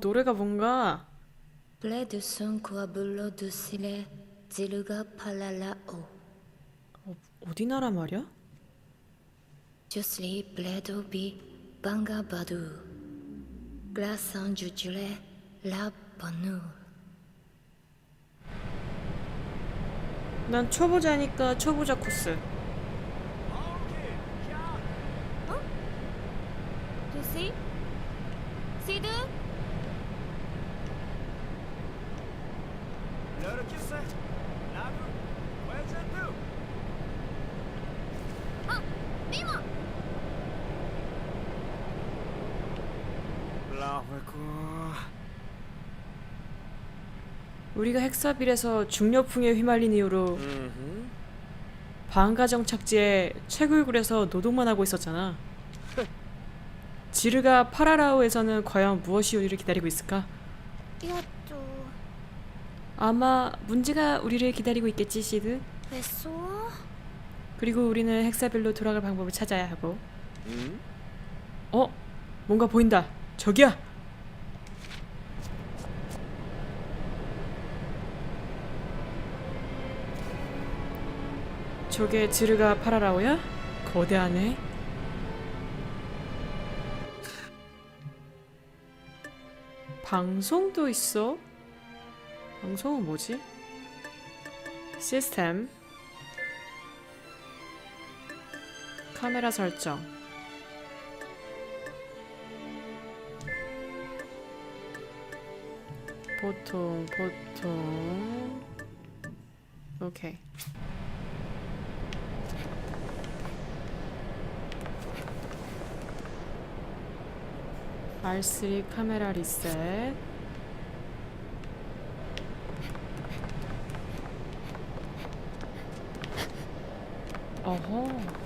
노래가 뭔가 quoi boulot de cilet, 지르가 팔랄라오. 어, 어디 나라 말이야? Bi, bangabadu. Glace en jujule, la bonne. 난 초보자니까 초보자 코스. Sais? C'est deux? 이렇게 나도 왜전도 Mimo! 라회코 우리가 핵사빌에서 중력풍에 휘말린 이후로 방가정 착지에 최굴굴에서 노동만 하고 있었잖아. 지르가 파라라우에서는 과연 무엇이 우리를 기다리고 있을까? 뛰었죠. 아마 문제가 우리를 기다리고 있겠지, 시드. 왜 쏘? 그리고 우리는 핵사빌로 돌아갈 방법을 찾아야 하고. 음? 어? 뭔가 보인다. 저기야. 저게 지르가 파라라오야? 거대하네. 방송도 있어? 방송은 뭐지? 시스템 카메라 설정 보통 보통 오케이 R3 카메라 리셋. 어허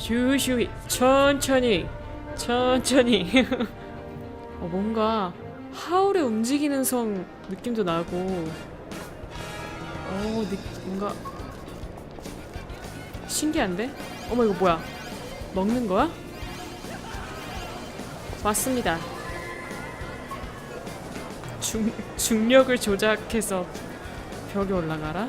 슈슈이 천천히 천천히 어, 뭔가 하울의 움직이는 성 느낌도 나고 어 느, 뭔가 신기한데? 어머 이거 뭐야 먹는 거야? 맞습니다 중, 중력을 조작해서 벽에 올라가라?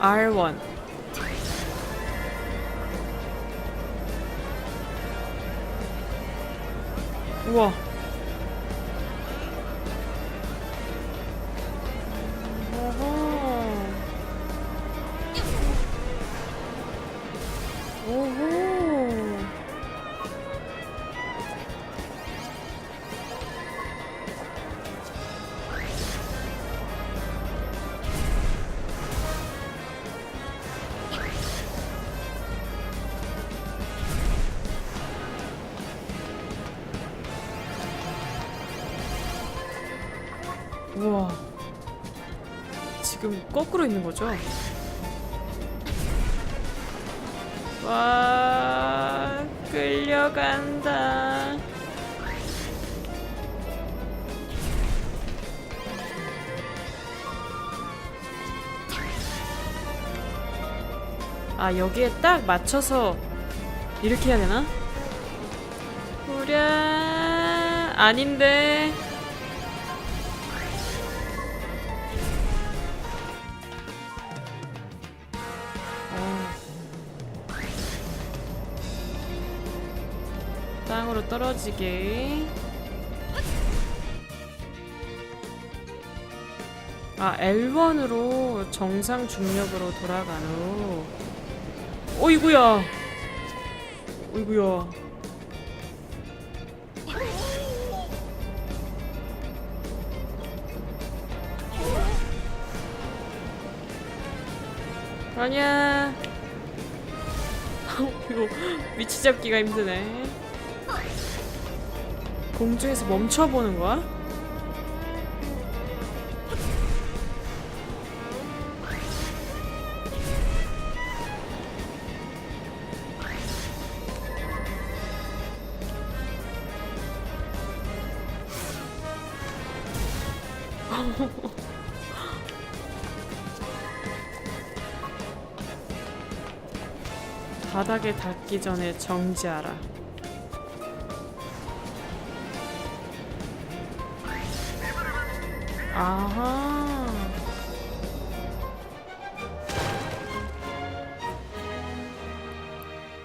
R1 우 우와 지금 거꾸로 있는 거죠? 와 끌려간다 아 여기에 딱 맞춰서 이렇게 해야 되나? 우랴 아닌데 땅으로 떨어지게. 아, L1으로 정상 중력으로 돌아간 후. 어이구야. 어이구야. 아니야. 이거 위치 잡기가 힘드네. 공중에서 멈춰보는 거야? 바닥에 닿기 전에 정지하라. 아하.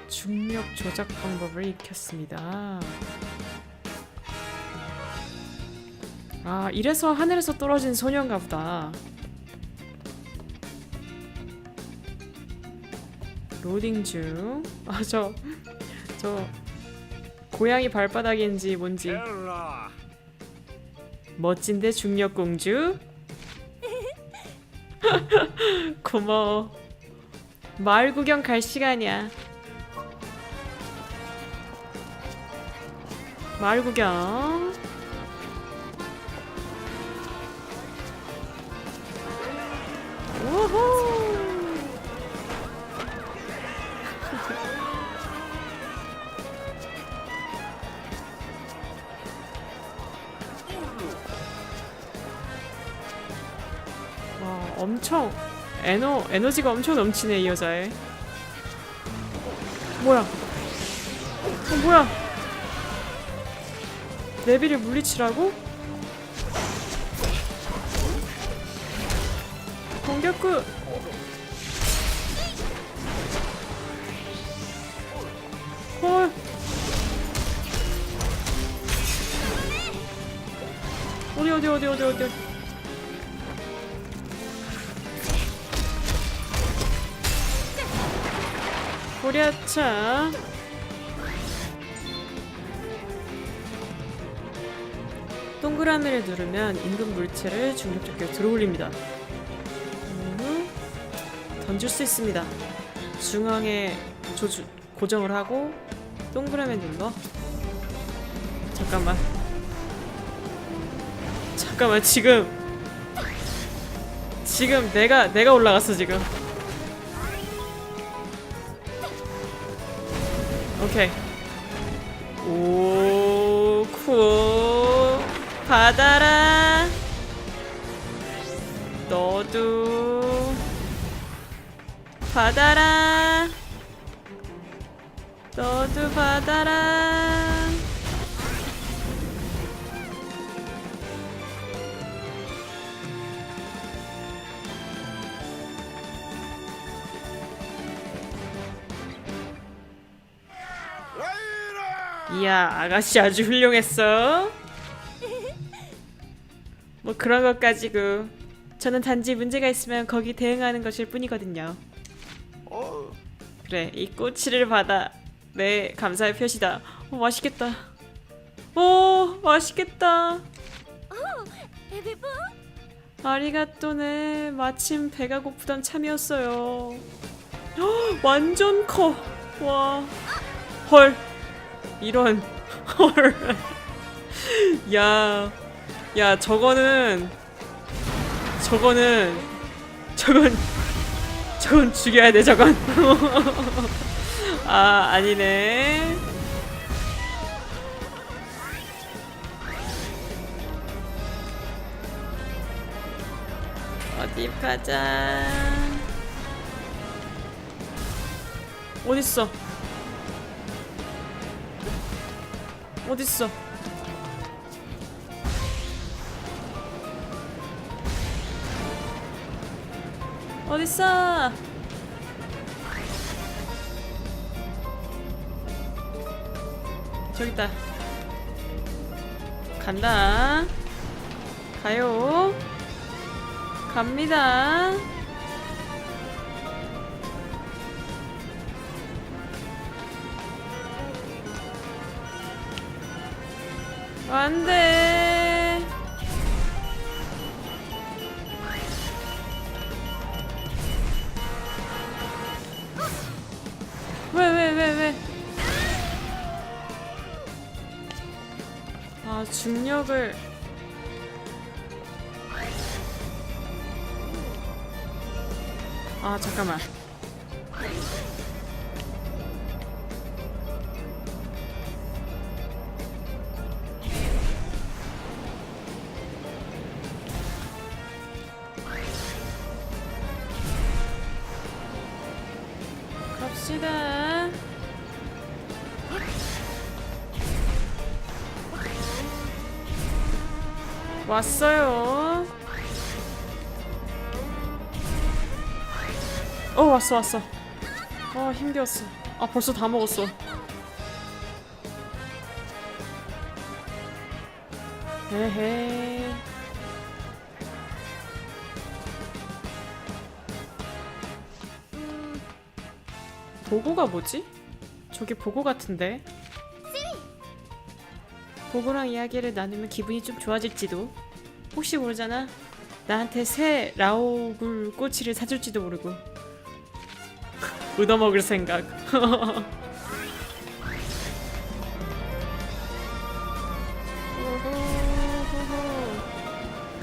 중력 조작 방법을 익혔습니다. 아, 이래서 하늘에서 떨어진 소녀인가 보다. 로딩 중. 아, 저, 저, 고양이 발바닥인지 뭔지 멋진데 중력 공주. 고마워. 마을 구경 갈 시간이야. 마을 구경. 우후. 엄청 에너 에너지가 엄청 넘치네 이 여자애. 뭐야? 어, 뭐야? 내비를 물리치라고? 공격구. 헐. 어디 어디 어디 어디 어디. 고려차 동그라미를 누르면 임금 물체를 중력적으로 들어올립니다. 음, 던질 수 있습니다. 중앙에 조주, 고정을 하고 동그라미 눌러. 잠깐만. 잠깐만 지금 지금 내가 내가 올라갔어 지금. 오케이. 오, 쿠. 받아라. 너도. 받아라. 너도 받아라. 이야, 아가씨 아주 훌륭했어. 뭐 그런 것 가지고 저는 단지 문제가 있으면 거기 대응하는 것일 뿐이거든요. 그래, 이 꼬치를 받아. 네, 감사의 표시다. 어, 맛있겠다. 오, 맛있겠다. 아리가또네. 마침 배가 고프던 참이었어요. 헉, 완전 커. 와. 헐. 이런. 헐. 야. 야, 저거는 저거는 저건 저건 죽여야 돼, 저건. 아, 아니네. 어디 가자. 어딨어? 어딨어? 어딨어? 저기 있다. 간다. 가요. 갑니다. 안 돼. 왜, 왜, 왜, 왜? 아, 중력을. 아, 잠깐만. 왔어요. 어 왔어 왔어. 아 힘들었어. 아 벌써 다 먹었어. 음, 보고가 뭐지? 저게 보고 같은데. 보고랑 이야기를 나누면 기분이 좀 좋아질지도. 혹시 모르잖아. 나한테 새 라오굴 꼬치를 사줄지도 모르고. 얻어먹을 생각.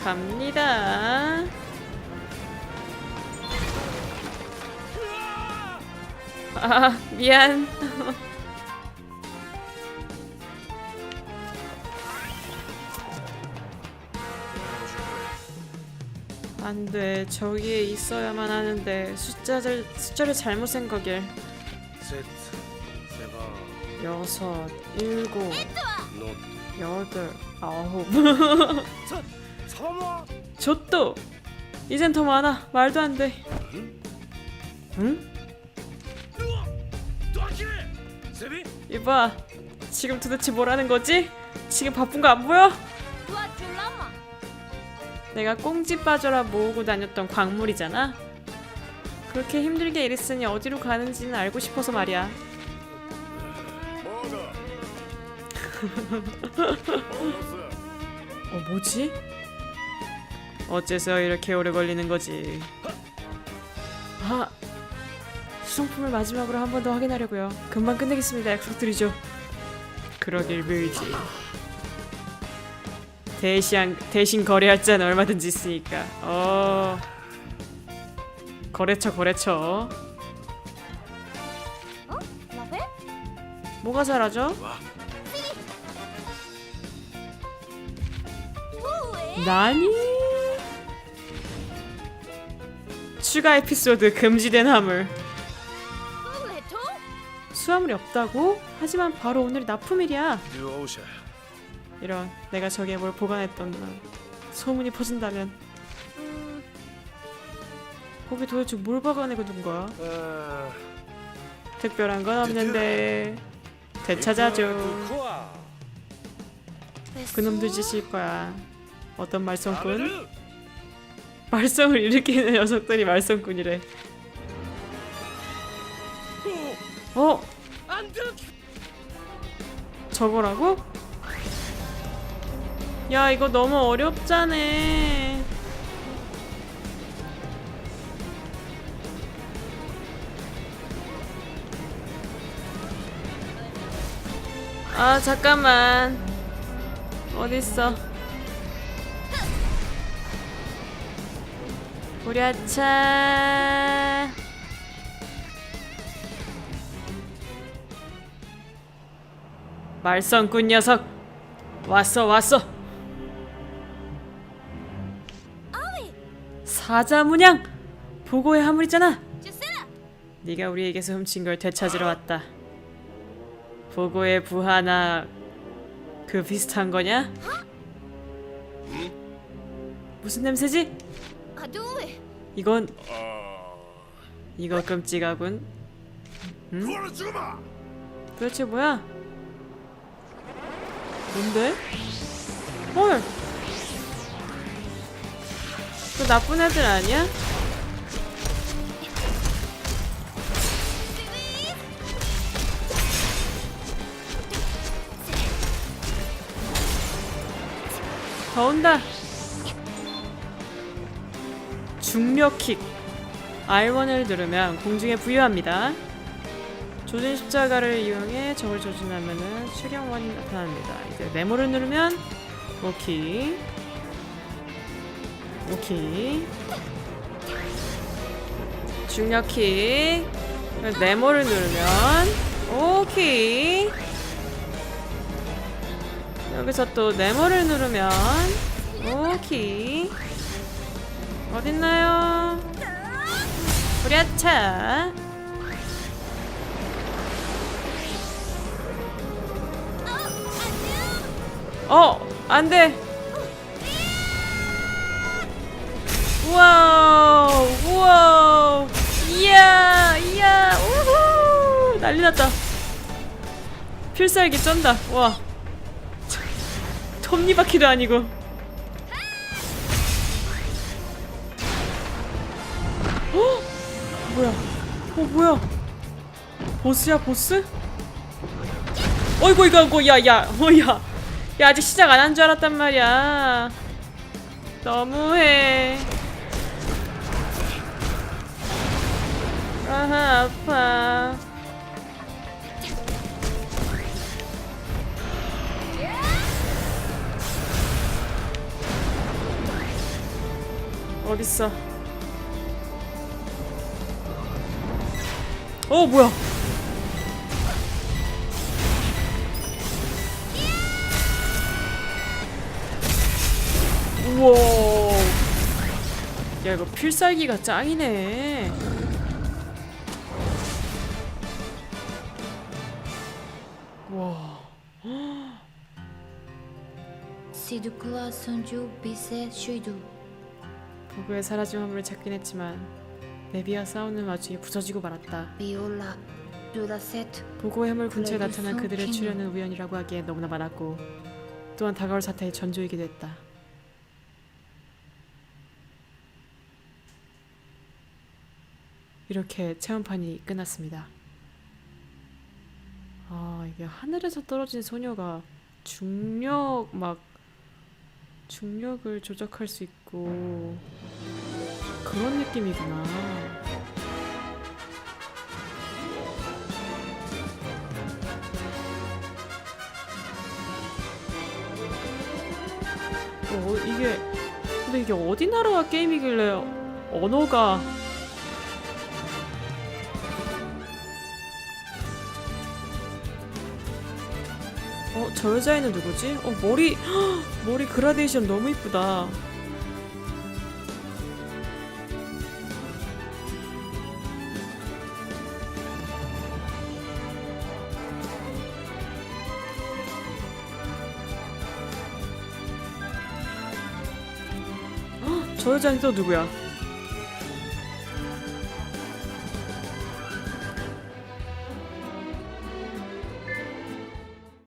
갑니다. 아 미안. 안 돼. 저기에 있어야만 하는데 숫자를 숫자를 잘못 생각해. 셋, 세바, 여섯, 일곱, 노, 여덟, 아홉. 사마, 줬도. 이젠 더 많아. 말도 안 돼. 응? 이봐. 지금 도대체 뭐라는 거지? 지금 바쁜 거 안 보여? 내가 꽁지 빠져라 모으고 다녔던 광물이잖아 그렇게 힘들게 일했으니 어디로 가는지는 알고 싶어서 말이야 어 뭐지? 어째서 이렇게 오래 걸리는 거지? 아 수정품을 마지막으로 한 번 더 확인하려고요. 금방 끝내겠습니다. 약속드리죠. 그러길 빌지. 대신 대신 거래할 자는 얼마든지 있으니까. 어. 거래처 거래처. 어? 뭐가 잘하죠? 나니? 추가 에피소드 금지된 화물. 수화물이 없다고? 하지만 바로 오늘 납품일이야. 뉴 오셔. 이런 내가 저기에 뭘 보관했던 나 소문이 퍼진다면 음 거기 도대체 뭘 보관하고 둔 거야? あ 특별한 건 없는데 되찾아줘. 그놈들 짓일 거야. 어떤 말썽꾼? 말썽을 일으키는 녀석들이 말썽꾼이래. 어? 저거라고? 야 이거 너무 어렵잖아. 아 잠깐만. 어딨어? 우리아차. 말썽꾼 녀석. 왔어 왔어 과자 문양 보고의 화물이잖아. 네가 우리에게서 훔친 걸 되찾으러 왔다. 보고의 부하나 그 비슷한 거냐? 무슨 냄새지? 이건 아. 이거 끔찍하군. 응? 도대체 뭐야? 뭔데? 헐! 그 나쁜 애들 아니야? 더 온다. 중력킥. R1을 누르면 공중에 부여합니다. 조준 십자가를 이용해 적을 조준하면 은 추경원이 나타납니다. 이제 네모를 누르면 오키 오케이. 중력킥. 네모를 누르면 오케이. 여기서 또 네모를 누르면 오케이. 어딨나요? 부랴차. 어, 안 돼. 와 우, 와우. 이야, 이야, 우후. 난리 났다. 필살기 쩐다. 와. 톱니바퀴도 아니고. 어? 뭐야? 어, 뭐야? 보스야, 보스? 어이구, 이거, 이거, 야, 야, 어, 야. 야, 아직 시작 안 한 줄 알았단 말이야. 너무해. 아하, 아파. 어딨어? 어, 뭐야? 우와. 야, 이거 필살기가 짱이네. 와. 보그의 사라진 화물을 찾긴 했지만 네비와 싸우는 와중에 부서지고 말았다. 보고의 해물 근처에 나타난 그들의 성 출현은 우연이라고 하기에 너무나 많았고 또한 다가올 사태의 전조이기도 했다. 이렇게 체험판이 끝났습니다. 아 이게 하늘에서 떨어진 소녀가 중력 막 중력을 조작할 수 있고 그런 느낌이구나. 어, 이게 근데 이게 어디 나라가 게임이길래 언어가 어, 저 여자애는 누구지? 어, 머리 헉, 머리 그라데이션 너무 이쁘다. 헉, 저 여자는 또 누구야?